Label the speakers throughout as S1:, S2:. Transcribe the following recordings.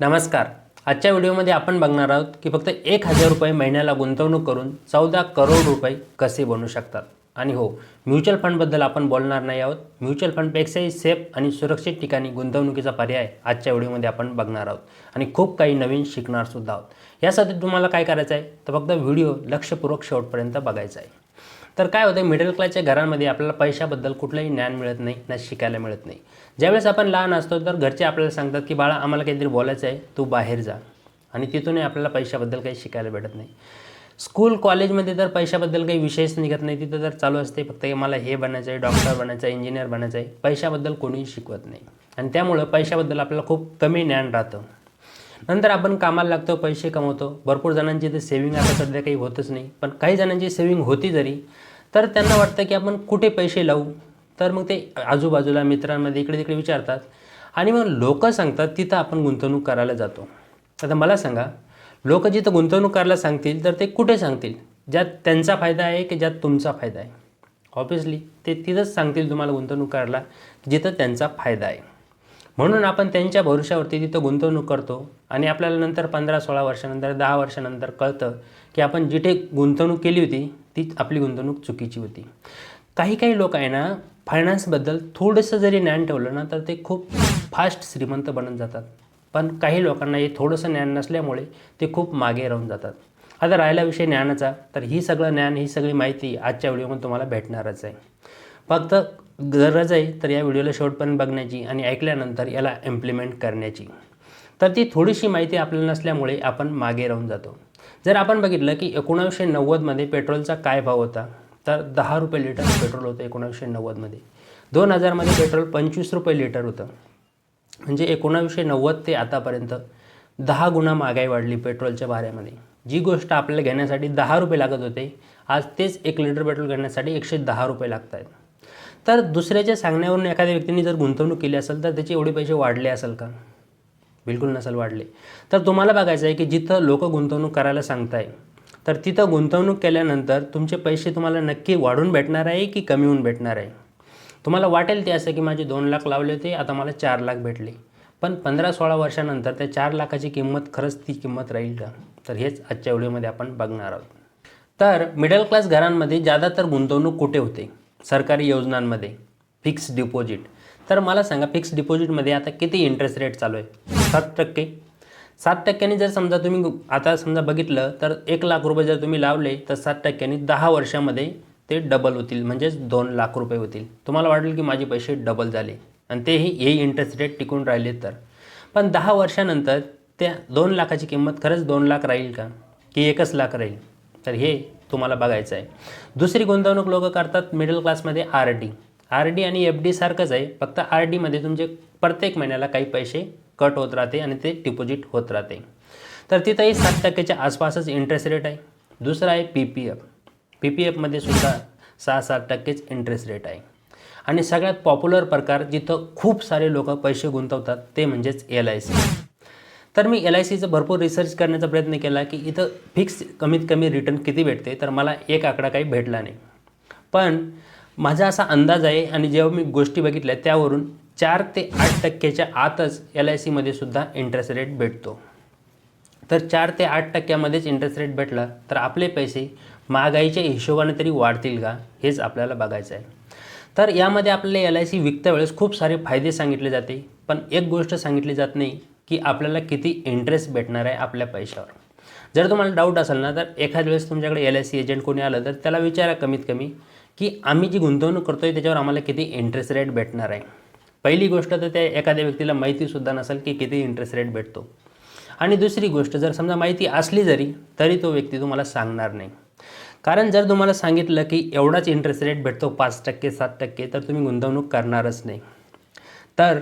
S1: नमस्कार. आजच्या व्हिडिओमध्ये आपण बघणार आहोत की फक्त एक हजार रुपये महिन्याला गुंतवणूक करून चौदा करोड रुपये कसे बनू शकतात. आणि हो म्युच्युअल फंडबद्दल आपण बोलणार नाही आहोत. म्युच्युअल फंडपेक्षाही सेफ आणि सुरक्षित ठिकाणी गुंतवणुकीचा पर्याय आजच्या व्हिडिओमध्ये आपण बघणार आहोत. आणि खूप काही नवीन शिकणारसुद्धा आहोत. यासाठी तुम्हाला काय करायचं आहे तर फक्त व्हिडिओ लक्षपूर्वक शेवटपर्यंत बघायचा आहे तर काय होतं मिडल क्लासच्या घरांमध्ये आपल्याला पैशाबद्दल कुठलंही ज्ञान मिळत नाही ना शिकायला मिळत नाही. ज्यावेळेस आपण लहान असतो तर घरचे आपल्याला सांगतात की बाळा आम्हाला काहीतरी बोलायचं आहे तू बाहेर जा. आणि तिथूनही आपल्याला पैशाबद्दल काही शिकायला भेटत नाही. स्कूल कॉलेजमध्ये तर पैशाबद्दल काही विषयच निघत नाही. तिथं तर चालू असते फक्त की मला हे बनायचं आहे डॉक्टर बनायचं आहे इंजिनियर बनायचं आहे पैशाबद्दल कोणीही शिकवत नाही. आणि त्यामुळं पैशाबद्दल आपल्याला खूप कमी ज्ञान राहतं. नंतर आपण कामाला लागतो पैसे कमवतो. भरपूर जणांची तर सेविंग आता सध्या काही होतच नाही. पण काही जणांची सेविंग होती जरी तर त्यांना वाटतं की आपण कुठे पैसे लावू? तर मग ते आजूबाजूला मित्रांमध्ये इकडे तिकडे विचारतात. आणि मग लोक सांगतात तिथं आपण गुंतवणूक करायला जातो. आता मला सांगा लोक जिथं गुंतवणूक करायला सांगतील तर ते कुठे सांगतील? ज्यात त्यांचा फायदा आहे की ज्यात तुमचा फायदा आहे? ऑब्विसली ते तिथंच सांगतील तुम्हाला गुंतवणूक करायला जिथं त्यांचा फायदा आहे. म्हणून आपण त्यांच्या भरोशावरती तिथं गुंतवणूक करतो. आणि आपल्याला नंतर पंधरा सोळा वर्षानंतर दहा वर्षानंतर कळतं की आपण जिथे गुंतवणूक केली होती ती आपली गुंतवणूक चुकीची होती. काही काही लोक आहे ना फायनान्सबद्दल थोडंसं जरी ज्ञान ठेवलं ना तर ते खूप फास्ट श्रीमंत बनत जातात. पण काही लोकांना हे थोडंसं ज्ञान नसल्यामुळे ते खूप मागे राहून जातात. आता राहिला विषय ज्ञानाचा तर ही सगळं ज्ञान ही सगळी माहिती आजच्या व्हिडिओमध्ये तुम्हाला भेटणारच आहे. फक्त गरज आहे तर या व्हिडिओला शेवटपर्यंत बघण्याची आणि ऐकल्यानंतर याला इम्प्लिमेंट करण्याची. तर ती थोडीशी माहिती आपल्याला नसल्यामुळे आपण मागे राहून जातो. जर आपण बघितलं की एकोणावीसशे नव्वदमध्ये पेट्रोलचा काय भाव होता? तर दहा रुपये लिटर पेट्रोल होतं एकोणावीसशे नव्वदमध्ये. दोन हजारमध्ये पेट्रोल पंचवीस रुपये लिटर होतं. म्हणजे एकोणावीसशे नव्वद ते आतापर्यंत दहा गुणा महागाई वाढली पेट्रोलच्या भाऱ्यामध्ये. जी गोष्ट आपल्याला घेण्यासाठी दहा रुपये लागत होते आज तेच एक लिटर पेट्रोल घेण्यासाठी एकशे दहा रुपये लागत आहेत तर दुसऱ्याच्या सांगण्यावरून एखाद्या व्यक्तीने जर गुंतवणूक केली असेल तर त्याचे एवढे पैसे वाढले असेल का? बिलकुल नसेल वाढले. तर तुम्हाला बघायचं आहे की जिथं लोक गुंतवणूक करायला सांगताय तर तिथं गुंतवणूक केल्यानंतर तुमचे पैसे तुम्हाला नक्की वाढून भेटणार आहे की कमी होऊन भेटणार आहे? तुम्हाला वाटेल ते असं की माझे दोन लाख लावले होते आता मला चार लाख भेटले. पण पंधरा सोळा वर्षानंतर त्या चार लाखाची किंमत खरंच ती किंमत राहील का? तर हेच आजच्या व्हिडिओमध्ये आपण बघणार आहोत. तर मिडल क्लास घरांमध्ये ज्यादातर गुंतवणूक कुठे होते? सरकारी योजनांमध्ये फिक्स डिपॉझिट. तर मला सांगा फिक्स डिपॉझिटमध्ये आता किती इंटरेस्ट रेट चालू आहे? सात टक्के. सात टक्क्यांनी जर समजा तुम्ही आता समजा बघितलं तर एक लाख रुपये जर तुम्ही लावले तर सात टक्क्यांनी दहा वर्षामध्ये ते डबल होतील. म्हणजेच दोन लाख रुपये होतील. तुम्हाला वाटेल की माझे पैसे डबल झाले. आणि तेही हे इंटरेस्ट रेट टिकून राहिले तर. पण दहा वर्षानंतर त्या दोन लाखाची किंमत खरंच दोन लाख राहील का? की एकच लाख राहील? तर हे तुम्हाला बघायचं आहे. दुसरी गुंतवणूक लोक करतात मिडल क्लासमध्ये आर डी. आर डी आणि एफ डी सारखंच आहे. फक्त आर डीमध्ये तुमचे प्रत्येक महिन्याला काही पैसे कट होत राहते आणि ते डिपॉझिट होत राहते. तर तिथंही सात टक्क्याच्या आसपासच इंटरेस्ट रेट आहे. दुसरं आहे P P F P P एफमध्ये सुद्धा सहा सात टक्केच इंटरेस्ट रेट आहे. आणि सगळ्यात पॉप्युलर प्रकार जिथं खूप सारे लोक पैसे गुंतवतात ते म्हणजेच एल आय सी तर मी एल आय सीचं भरपूर रिसर्च करण्याचा प्रयत्न केला की इथं फिक्स कमीत कमी रिटर्न किती भेटते तर मला एक आकडा काही भेटला नाही. पण माझा असा अंदाज आहे आणि जेव्हा मी गोष्टी बघितल्या त्यावरून चार ते आठ टक्क्याच्या आतच एल आय सीमध्ये सुद्धा इंटरेस्ट रेट भेटतो. तर चार ते आठ टक्क्यामध्येच इंटरेस्ट रेट भेटला तर आपले पैसे महागाईच्या हिशोबाने तरी वाढतील का? हेच आपल्याला बघायचं आहे. तर यामध्ये आपल्याला एल आय सी विकत्या वेळेस खूप सारे फायदे सांगितले जाते पण एक गोष्ट सांगितली जात नाही की आपल्याला किती इंटरेस्ट भेटणार आहे आपल्या पैशावर. जर तुम्हाला डाऊट असेल ना तर एखाद्या वेळेस तुमच्याकडे एल आय सी एजंट कोणी आलं तर त्याला विचारा कमीत कमी की आम्ही जी गुंतवणूक करतो आहे त्याच्यावर आम्हाला किती इंटरेस्ट रेट भेटणार आहे? पहिली गोष्ट तर त्या एखाद्या व्यक्तीला माहितीसुद्धा नसेल की किती इंटरेस्ट रेट भेटतो. आणि दुसरी गोष्ट जर समजा माहिती असली जरी तरी तो व्यक्ती तुम्हाला सांगणार नाही. कारण जर तुम्हाला सांगितलं की एवढाच इंटरेस्ट रेट भेटतो पाच टक्के सात टक्के तर तुम्ही गुंतवणूक करणारच नाही. तर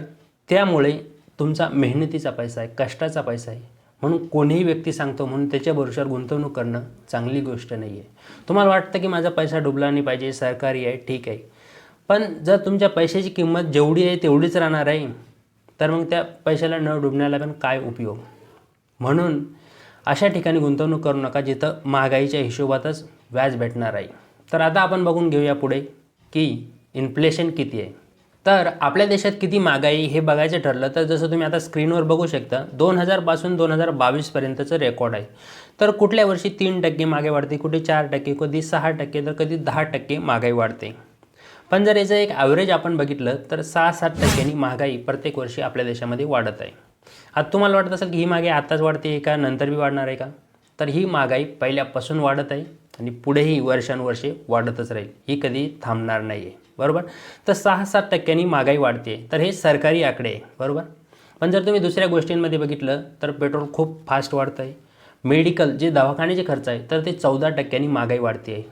S1: त्यामुळे तुमचा मेहनतीचा पैसा आहे कष्टाचा पैसा आहे. म्हणून कोणीही व्यक्ती सांगतो म्हणून त्याच्या भरोशावर गुंतवणूक करणं चांगली गोष्ट नाही आहे तुम्हाला वाटतं की माझा पैसा डुबला नाही पाहिजे सरकारी आहे ठीक आहे. पण जर तुमच्या पैशाची किंमत जेवढी आहे तेवढीच राहणार आहे तर मग त्या पैशाला न डुबण्याला पण काय उपयोग? म्हणून अशा ठिकाणी गुंतवणूक करू नका जिथं महागाईच्या हिशोबातच व्याज भेटणार आहे. तर आता आपण बघून घेऊया पुढे की इन्फ्लेशन किती आहे. तर आपल्या देशात किती महागाई हे बघायचं ठरलं तर जसं तुम्ही आता स्क्रीनवर बघू शकता दोन हजारपासून दोन हजार बावीसपर्यंतचं रेकॉर्ड आहे. तर कुठल्या वर्षी तीन टक्के मागे वाढते कुठे चार टक्के कधी सहा टक्के तर कधी दहा टक्के महागाई वाढते. पण जर याचं एक ॲव्हरेज आपण बघितलं तर सहा सात टक्क्यांनी महागाई प्रत्येक वर्षी आपल्या देशामध्ये वाढत आहे. आता तुम्हाला वाटत असेल की ही महागाई आताच वाढते का नंतर बी वाढणार आहे का? तर ही महागाई पहिल्यापासून वाढत आहे आणि पुढेही वर्षानुवर्षे वाढतच राहील. ही कधी थांबणार नाही आहे बरोबर? तर सहा सात टक्क्यांनी महागाई वाढते तर हे सरकारी आकडे आहे. बरोबर? पण जर तुम्ही दुसऱ्या गोष्टींमध्ये बघितलं तर पेट्रोल खूप फास्ट वाढतं आहे मेडिकल जे दवाखान्याचे खर्च आहे तर ते चौदा टक्क्यांनी महागाई वाढते आहे.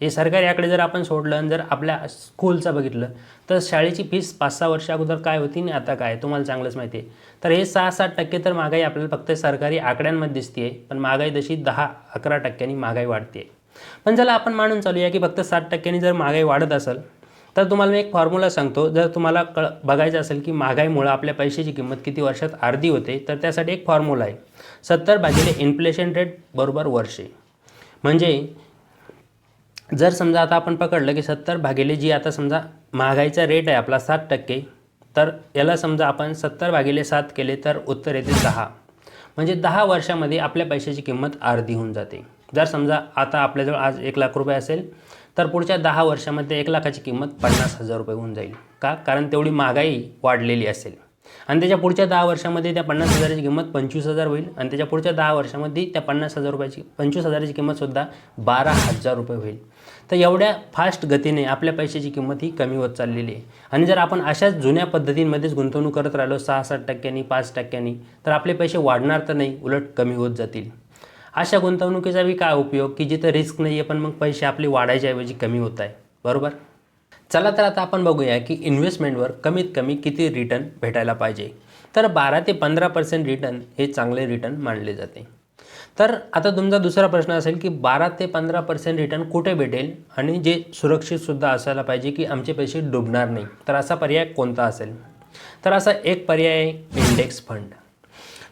S1: हे सरकारी आकडे जर आपण सोडलं आणि जर आपल्या स्कूलचं बघितलं तर शाळेची फीस पाच सहा वर्ष अगोदर काय होती आणि आता काय? तुम्हाला चांगलंच माहिती आहे. तर हे सहा सात टक्के तर महागाई आपल्याला फक्त सरकारी आकड्यांमध्ये दिसते आहे पण महागाई तशी दहा अकरा टक्क्यांनी महागाई वाढते आहे पण ज्याला आपण मानून चालूया की फक्त सात टक्क्यांनी जर महागाई वाढत असेल तर तुम्हाला मी एक फॉर्म्युला सांगतो. जर तुम्हाला कळ बघायचं असेल की महागाईमुळं आपल्या पैशाची किंमत किती वर्षात अर्धी होते तर त्यासाठी एक फॉर्म्युला आहे. सत्तर भागिले इन्फ्लेशन रेट बरोबर वर्षे. म्हणजे जर समजा आता आपण पकडलं की सत्तर भागिले जी आता समजा महागाईचा रेट आहे आपला सात टक्के तर याला समजा आपण सत्तर भागिले सात केले तर उत्तर येते दहा. म्हणजे दहा वर्षामध्ये आपल्या पैशाची किंमत अर्धी होऊन जाते. जर समजा आता आपल्याजवळ आज एक लाख रुपये असेल तर पुढच्या दहा वर्षामध्ये एक लाखाची किंमत पन्नास हजार रुपये होऊन जाईल. का? कारण तेवढी महागाई वाढलेली असेल. आणि त्याच्या पुढच्या दहा वर्षामध्ये त्या पन्नास हजाराची किंमत पंचवीस हजार होईल आणि त्याच्या पुढच्या दहा वर्षामध्ये त्या पन्नास हजार रुपयाची पंचवीस हजाराची किंमतसुद्धा बारा हजार रुपये होईल. तर एवढ्या फास्ट गतीने आपल्या पैशाची किंमत ही कमी होत चाललेली आहे. आणि जर आपण अशाच जुन्या पद्धतींमध्येच गुंतवणूक करत राहिलो सहा सात टक्क्यांनी पाच टक्क्यांनी तर आपले पैसे वाढणार तर नाही उलट कमी होत जातील. अशा गुंतवणुकीचा बी काय उपयोग? की जिथं रिस्क नाही आहे पण मग पैसे आपले वाढायच्याऐवजी कमी होत आहे. बरोबर? चला तर आता आपण बघूया की इन्व्हेस्टमेंटवर कमीत कमी किती रिटर्न भेटायला पाहिजे. तर बारा ते पंधरा पर्सेंट रिटर्न हे चांगले रिटर्न मानले जाते. तर आता तुमचा दुसरा प्रश्न असेल की बारा ते पंधरा पर्सेंट रिटर्न कुठे भेटेल? आणि जे सुरक्षितसुद्धा असायला पाहिजे की आमचे पैसे डुबणार नाही. तर असा पर्याय कोणता असेल? तर असा एक पर्याय आहे इंडेक्स फंड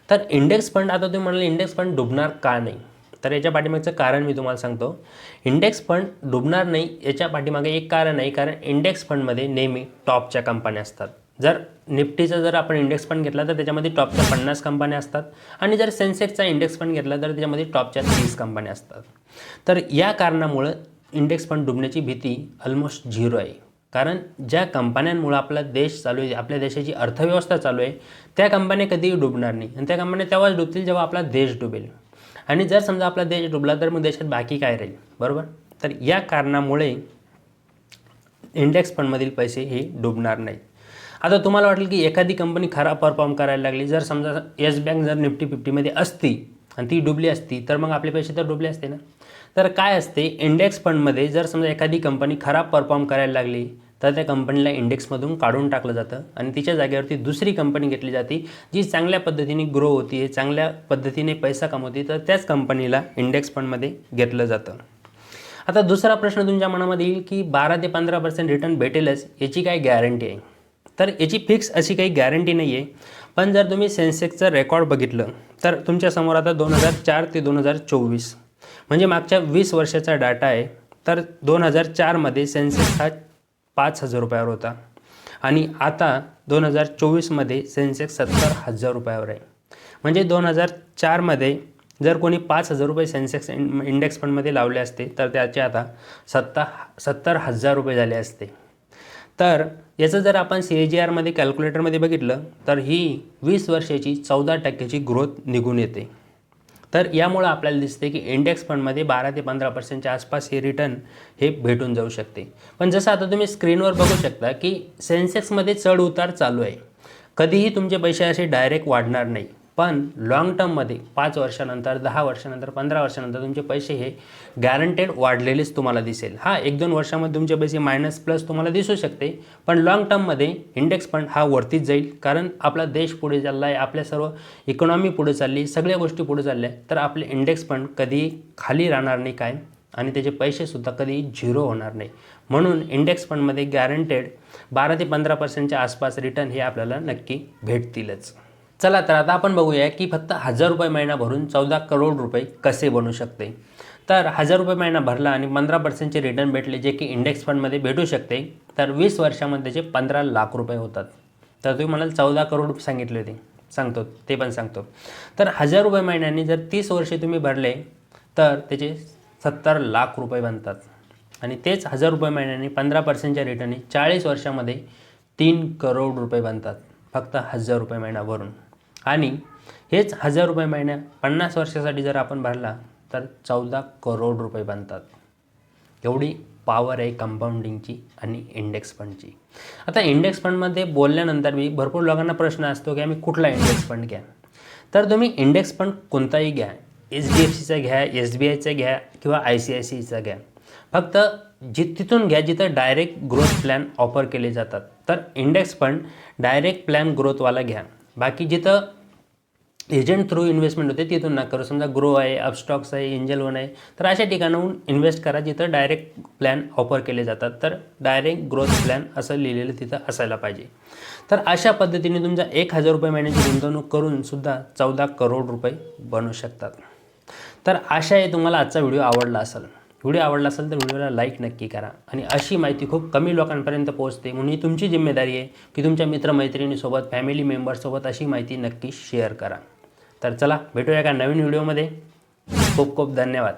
S1: तर इंडेक्स फंड आता तुम्ही म्हणाले इंडेक्स फंड डुबणार का नाही? तर याच्या पाठीमागचं कारण मी तुम्हाला सांगतो. इंडेक्स फंड डुबणार नाही याच्या पाठीमागे एक कारण आहे कारण इंडेक्स फंडमध्ये नेहमी टॉपच्या कंपन्या असतात. जर निफ्टीचा जर आपण इंडेक्स फंड घेतला तर त्याच्यामध्ये टॉपच्या पन्नास कंपन्या असतात. आणि जर सेन्सेक्सचा इंडेक्स फंड घेतला तर त्याच्यामध्ये टॉपच्या तीस कंपन्या असतात. तर या कारणामुळं इंडेक्स फंड डुबण्याची भीती ऑलमोस्ट झिरो आहे. कारण ज्या कंपन्यांमुळं आपला देश चालू आहे आपल्या देशाची अर्थव्यवस्था चालू आहे त्या कंपन्या कधीही डुबणार नाही. आणि त्या कंपन्या तेव्हाच डुबतील जेव्हा आपला देश डुबेल. आणि जर समजा आपला देश डुबला तर मग देशात बाकी काय राहील? बरोबर? तर या कारणामुळे इंडेक्स फंडमधील पैसे हे डुबणार नाहीत. आता तुम्हाला वाटेल की एखादी कंपनी खराब परफॉर्म करायला लागली जर समजा येस बँक जर निफ्टी फिफ्टीमध्ये असती आणि ती डुबली असती तर मग आपले पैसे तर डुबले असते ना? तर काय असते इंडेक्स फंडमध्ये जर समजा एखादी कंपनी खराब परफॉर्म करायला लागली तर त्या कंपनीला इंडेक्समधून काढून टाकलं जातं आणि तिच्या जागेवरती दुसरी कंपनी घेतली जाते जी चांगल्या पद्धतीने ग्रो होती चांगल्या पद्धतीने पैसा कमवते तर त्याच कंपनीला इंडेक्स फंडमध्ये घेतलं जातं. आता दुसरा प्रश्न तुमच्या मनामध्ये येईल की बारा ते पंधरा पर्सेंट रिटर्न भेटेलच याची काय गॅरंटी आहे? तर याची फिक्स अशी काही गॅरंटी नाही आहे पण जर तुम्ही सेन्सेक्सचं रेकॉर्ड बघितलं तर तुमच्यासमोर आता दोन हजार चार ते दोन हजार चोवीस म्हणजे मागच्या वीस वर्षाचा डाटा आहे तर दोन हजार चारमध्ये सेन्सेक्स हा पाच हजार रुपयावर होता. आणि आता दोन हजार चोवीसमध्ये सेन्सेक्स सत्तर हजार रुपयावर आहे. म्हणजे दोन हजार चारमध्ये जर कोणी पाच हजार रुपये सेन्सेक्स इन इंडेक्स फंडमध्ये लावले असते तर त्याचे आता सत्ता सत्तर हजार रुपये झाले असते. तर याचं जर आपण सी ए जी आरमध्ये कॅल्क्युलेटरमध्ये बघितलं तर ही वीस वर्षाची चौदा टक्क्याची ग्रोथ निघून येते. तर यामुळं आपल्याला दिसते की इंडेक्स फंडमध्ये बारा ते पंधरा पर्सेंटच्या आसपास हे रिटर्न हे भेटून जाऊ शकते. पण जसं आता तुम्ही स्क्रीनवर बघू शकता की सेन्सेक्समध्ये चढ उतार चालू आहे. कधीही तुमचे पैसे असे डायरेक्ट वाढणार नाही. पण लाँग टर्ममध्ये पाच वर्षानंतर दहा वर्षानंतर पंधरा वर्षानंतर तुमचे पैसे हे गॅरंटेड वाढलेलेच तुम्हाला दिसेल. हा एक दोन वर्षामध्ये तुमचे पैसे मायनस प्लस तुम्हाला दिसू शकते पण लाँग टर्ममध्ये इंडेक्स फंड हा वरतीच जाईल. कारण आपला देश पुढे चालला आहे आपल्या सर्व इकॉनॉमी पुढे चालली सगळ्या गोष्टी पुढे चालल्या तर आपले इंडेक्स फंड कधी खाली राहणार नाही काय? आणि त्याचे पैसेसुद्धा कधी झिरो होणार नाही. म्हणून इंडेक्स फंडमध्ये गॅरंटेड बारा ते पंधरा पर्सेंटच्या आसपास रिटर्न हे आपल्याला नक्की भेटतीलच. चला तर आता आपण बघूया की फक्त हजार रुपये महिना भरून चौदा करोड रुपये कसे बनू शकते. तर हजार रुपये महिना भरला आणि पंधरा पर्सेंटचे रिटर्न भेटले जे की इंडेक्स फंडमध्ये भेटू शकते तर वीस वर्षामध्ये त्याचे पंधरा लाख रुपये होतात. तर तुम्ही म्हणाल चौदा करोड सांगितले होते. सांगतो ते पण सांगतो. तर हजार रुपये महिन्याने जर तीस वर्षे तुम्ही भरले तर त्याचे सत्तर लाख रुपये बनतात. आणि तेच हजार रुपये महिन्याने पंधरा पर्सेंटच्या रिटर्नने चाळीस वर्षामध्ये तीन करोड रुपये बनतात फक्त हजार रुपये महिना भरून. आणि हेच हजार रुपये महिन्या पन्नास वर्षासाठी जर आपण भरला तर चौदा करोड रुपये बनतात. एवढी पॉवर आहे कंपाऊंडिंगची आणि इंडेक्स फंडची आता इंडेक्स फंडमध्ये बोलल्यानंतर मी भरपूर लोकांना प्रश्न असतो की आम्ही कुठला इंडेक्स फंड घ्या? तर तुम्ही इंडेक्स फंड कोणताही घ्या. एच डी एफ सीचा घ्या एस बी आयचा घ्या किंवा आय सी आय सीचा घ्या. फक्त जि तिथून घ्या जिथं डायरेक्ट ग्रोथ प्लॅन ऑफर केले जातात. तर इंडेक्स फंड डायरेक्ट प्लॅन ग्रोथवाला घ्या. बाकी जिथं एजंट थ्रू इन्व्हेस्टमेंट होते तिथून ना करू. समजा ग्रो आहे अपस्टॉक्स आहे एंजल वन आहे तर अशा ठिकाणाहून इन्व्हेस्ट करा जिथं डायरेक्ट प्लॅन ऑफर केले जातात. तर डायरेक्ट ग्रोथ प्लॅन असं लिहिलेलं तिथं असायला पाहिजे. तर अशा पद्धतीने तुमचा एक हजार रुपये महिन्याची गुंतवणूक करून सुद्धा चौदा करोड रुपये बनू शकतात. तर आशा आहे तुम्हाला आजचा व्हिडिओ आवडला असेल. व्हिडिओ आवडला असेल तर व्हिडिओला लाईक नक्की करा. आणि अशी माहिती खूप कमी लोकांपर्यंत पोहोचते. म्हणून ही तुमची जिम्मेदारी आहे की तुमच्या मित्रमैत्रिणीसोबत फॅमिली मेंबरसोबत अशी माहिती नक्की शेअर करा. तर चला भेटूया एका नवीन व्हिडिओमध्ये. खूप खूप धन्यवाद.